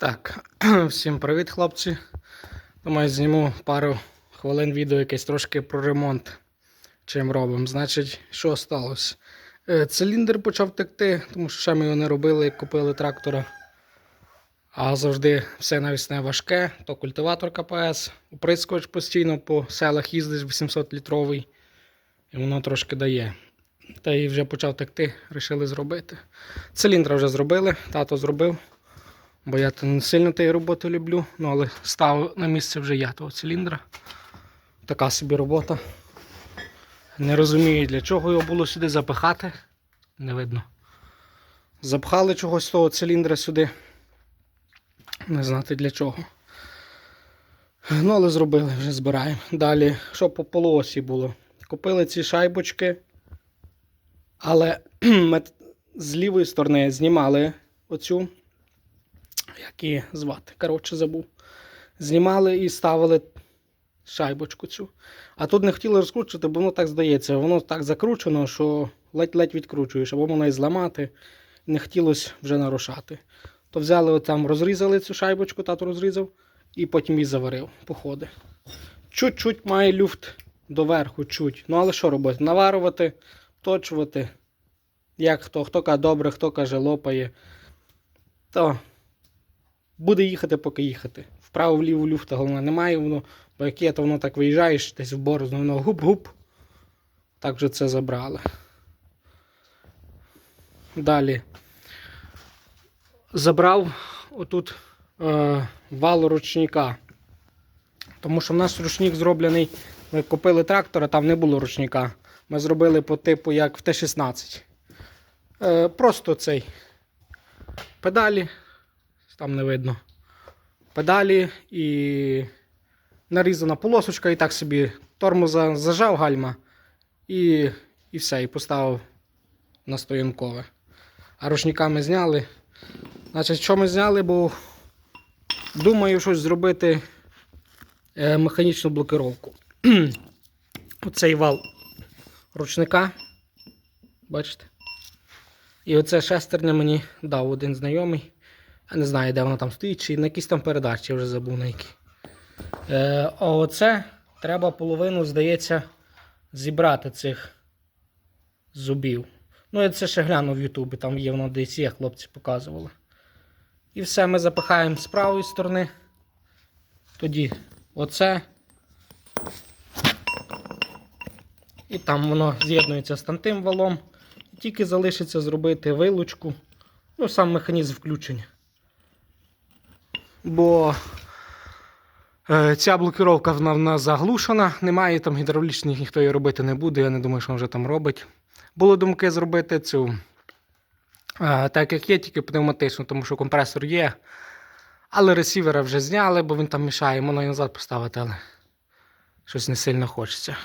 Так, всім привіт, хлопці. Думаю, зніму пару хвилин відео якесь трошки про ремонт. Чим робимо. Значить, що сталося? Е, Циліндр почав текти, тому що ще ми його не робили, як купили трактора. А завжди все навісне важке, то культиватор КПС, оприскувач постійно по селах їздиш 800-літровий, і воно трошки дає. Та і вже почав текти, вирішили зробити. Циліндра вже зробили, тато зробив. Бо я не сильно тієї роботи люблю, ну але став на місце вже я того циліндра. Така собі робота. Не розумію, для чого його було сюди запихати. Не видно. Запхали чогось того циліндра сюди. Не знати для чого. Ну, але зробили, вже збираємо. Далі, що по полуосі було? Купили ці шайбочки, але ми з лівої сторони знімали оцю як її звати. Коротше, забув. Знімали і ставили шайбочку цю. А тут не хотіли розкручувати, бо воно так здається. Воно так закручено, що ледь-ледь відкручуєш, або воно і зламати. Не хотілося вже нарушати. То взяли отам, розрізали цю шайбочку, тато розрізав, і потім її заварив, походи. Чуть-чуть має люфт доверху, чуть. Ну але що робити? Наварювати, точувати. Як хто, хто каже добре, хто каже лопає. То буде їхати, поки їхати. Вправо-вліво люфта головне немає, воно, бо як є, то воно так виїжджаєш десь в борозну, воно гуп-гуп. Так вже це забрали. Далі. Забрав отут е, вал ручника. Тому що в нас ручник зроблений. Ми купили трактора, там не було ручника. Ми зробили по типу як в Т-16. Е, просто цей педалі там не видно. Педалі і нарізана полосочка, і так собі тормоза зажав гальма і, і все, і поставив на стоянкове. А ручниками зняли. Значить, що ми зняли, бо думаю щось зробити е, механічну блокировку. Оцей вал ручника. Бачите? І оце шестерня мені дав один знайомий. Не знаю, де вона там стоїть, чи на якійсь там передачі, вже забув на якій. Е, а оце треба половину, здається, зібрати цих зубів. Ну, я це ще глянув в Ютубі, там є воно десь є, хлопці показували. І все ми запихаємо з правої сторони. Тоді оце. І там воно з'єднується з тим валом. І тільки залишиться зробити вилучку. Ну, сам механізм включення. Бо е, ця блокировка вона в нас заглушена, немає там гідравлічних, ніхто її робити не буде. Я не думаю, що він вже там робить. Були думки зробити цю, е, так як є, тільки пневматичну, тому що компресор є. Але ресівера вже зняли, бо він там мішає, можна і назад поставити, але щось не сильно хочеться.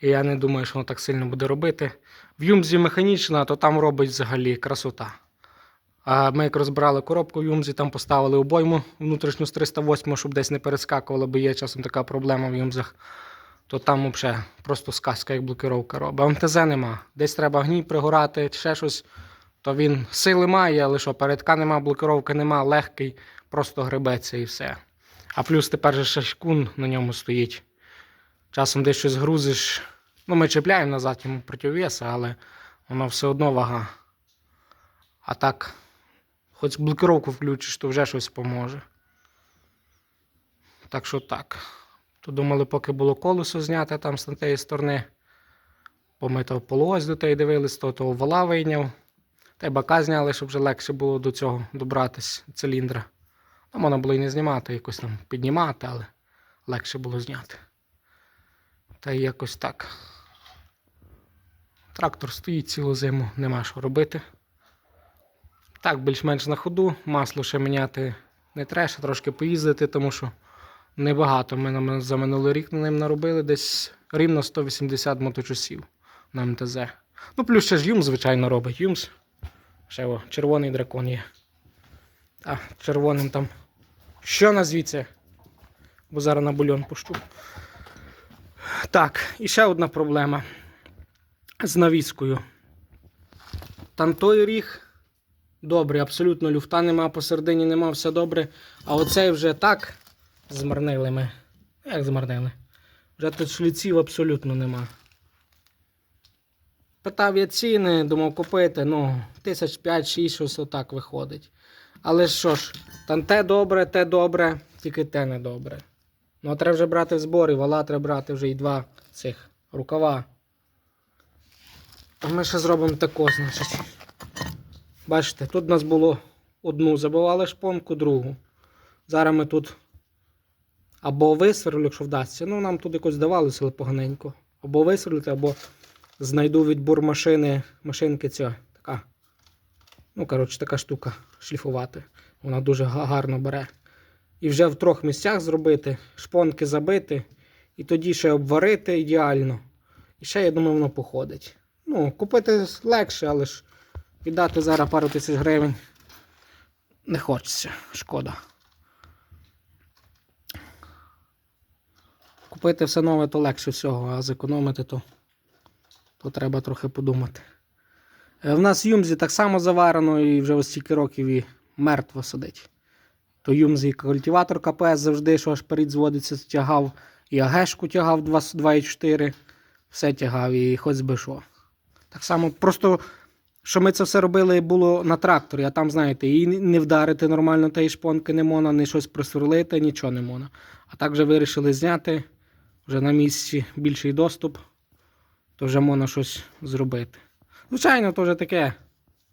І я не думаю, що воно так сильно буде робити. В Юмзі механічна, то там робить взагалі красота. А ми як розбирали коробку в Юмзі, там поставили обойму внутрішню з 308, щоб десь не перескакувало, бо є часом така проблема в Юмзах. То там взагалі просто сказка, як блокировка робить. А МТЗ нема. Десь треба гній пригорати, ще щось, то він сили має, але що, передка нема, блокировки нема, легкий, просто гребеться і все. А плюс тепер же ще шкун на ньому стоїть. Часом десь щось грузиш. Ну, ми чіпляємо назад йому противвеса, але воно все одно вага. А так, хоч блокировку включиш, то вже щось поможе. Так що так. То думали, поки було колесо зняти там з тієї сторони. Бо ми то полуось до тієї дивились, то того вала вийняв. Та й бака зняли, щоб вже легше було до цього добратись циліндра. Ну, можна було і не знімати, якось там піднімати, але легше було зняти. Та й якось так. Трактор стоїть цілу зиму, нема що робити. Так, більш-менш на ходу. Масло ще міняти не треба, трошки поїздити, тому що небагато. Ми за минулий рік на ним наробили десь рівно 180 моточасів на МТЗ. Ну, плюс ще ж Юмс, звичайно, робить. Юмс. Ще о, червоний дракон є. А, червоним там. Що на звідси? Бо зараз на бульон пущу. Так, і ще одна проблема з навіскою. Там той ріг добрий, абсолютно люфта нема, посередині нема, все добре. А оцей вже так змарнили ми. Як змарнили? Вже тут шліців абсолютно нема. Питав я ціни, думав купити, ну, тисяч 5-6 щось отак виходить. Але що ж, там те добре, те добре, тільки те не добре. Ну, а треба вже брати в збори, вала треба брати вже і два цих рукава. А ми ще зробимо тако, значить. Бачите, тут у нас було одну, забивали шпонку, другу. Зараз ми тут або висверлю, якщо вдасться. Ну, нам тут якось здавалося, але поганенько. Або висверлити, або знайду відбор машини, машинки ця така. Ну, коротше, така штука шліфувати. Вона дуже гарно бере. І вже в трьох місцях зробити, шпонки забити, і тоді ще обварити ідеально. І ще, я думаю, воно походить. Ну, купити легше, але ж віддати зараз пару тисяч гривень не хочеться, шкода. Купити все нове, то легше всього, а зекономити то, то треба трохи подумати. Е, В нас Юмзі так само заварено і вже ось стільки років і мертво сидить. То Юмзі культиватор КПС завжди, що аж перед зводиться, тягав. І АГшку тягав 2,4. Все тягав і хоч би що. Так само, просто, що ми це все робили, було на тракторі, а там, знаєте, і не вдарити нормально тієї шпонки не можна, ні щось просверлити, нічого не можна. А так вже вирішили зняти, вже на місці більший доступ, то вже можна щось зробити. Звичайно, то вже таке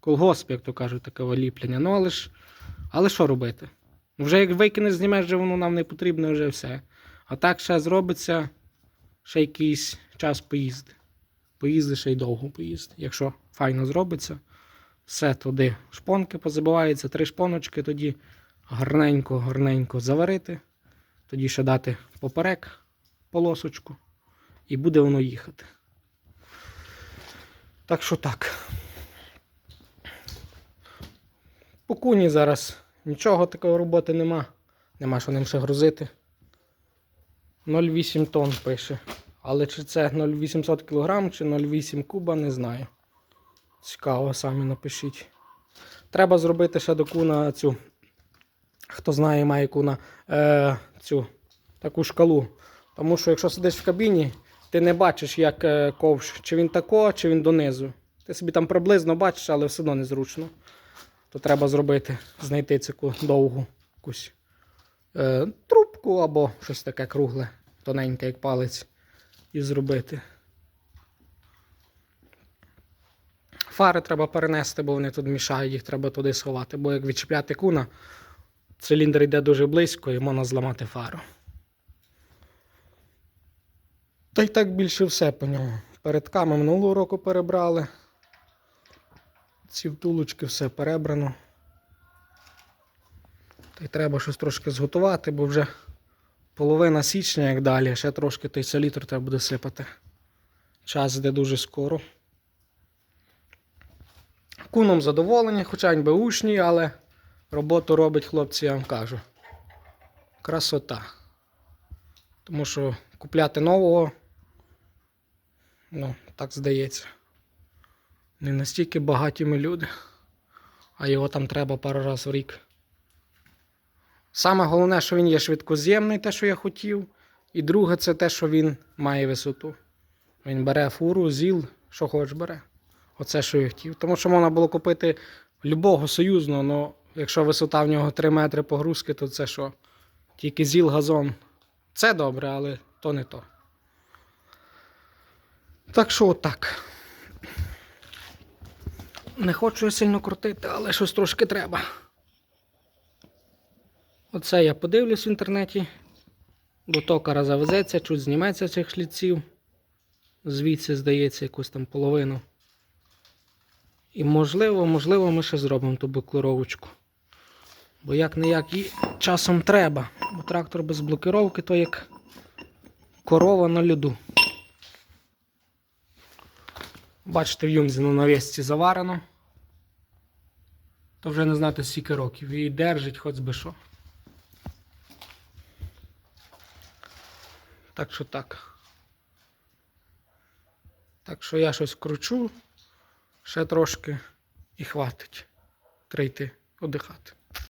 колгосп, як то кажуть, таке виліплення. Ну, але ж, але що робити? Вже як викинеш, знімеш, вже воно нам не потрібно, вже все. А так ще зробиться, ще якийсь час поїзди. Поїзди ще й довго поїзди. Якщо файно зробиться, все туди шпонки позабиваються, три шпоночки, тоді гарненько, гарненько заварити, тоді ще дати поперек полосочку, і буде воно їхати. Так що так. По куні зараз нічого такої роботи нема. Нема що ним ще грузити. 0,8 тонн пише. Але чи це 0,800 кг чи 0,8 куба, не знаю. Цікаво, самі напишіть. Треба зробити ще до куна цю. Хто знає, має куна е, цю таку шкалу. Тому що якщо сидиш в кабіні, ти не бачиш, як е, ковш, чи він тако, чи він донизу. Ти собі там приблизно бачиш, але все одно незручно. То треба зробити, знайти таку довгу якусь е, трубку або щось таке кругле, тоненьке, як палець, і зробити. Фари треба перенести, бо вони тут мішають, їх треба туди сховати. Бо як відчіпляти куна, циліндр йде дуже близько і можна зламати фару. Та й так більше все по ньому. Передками минулого року перебрали. Ці втулочки все перебрано. Та й треба щось трошки зготувати, бо вже половина січня, як далі, ще трошки той селітр треба буде сипати. Час йде дуже скоро. Куном задоволені, хоча й беушні, але роботу робить хлопці, я вам кажу. Красота. Тому що купляти нового, ну, так здається. Не настільки багаті ми люди, а його там треба пару разів в рік. Саме головне, що він є швидкоз'ємний, те, що я хотів. І друге, це те, що він має висоту. Він бере фуру, зіл, що хочеш бере. Оце, що я хотів. Тому що можна було купити любого союзного, але якщо висота в нього 3 метри погрузки, то це що? Тільки зіл газон. Це добре, але то не то. Так що отак. Не хочу я сильно крутити, але щось трошки треба. Оце я подивлюсь в інтернеті. До токара завезеться, чуть зніметься цих шліців. Звідси, здається, якусь там половину. І можливо, можливо, ми ще зробимо ту блокировочку. Бо як не як і часом треба. Бо трактор без блокировки то як корова на льоду. Бачите, в юмзі на навісці заварено. То вже не знати скільки років. І держить хоч би що. Так що так. Так що я щось кручу, ще трошки і хватить. треба йти одихати.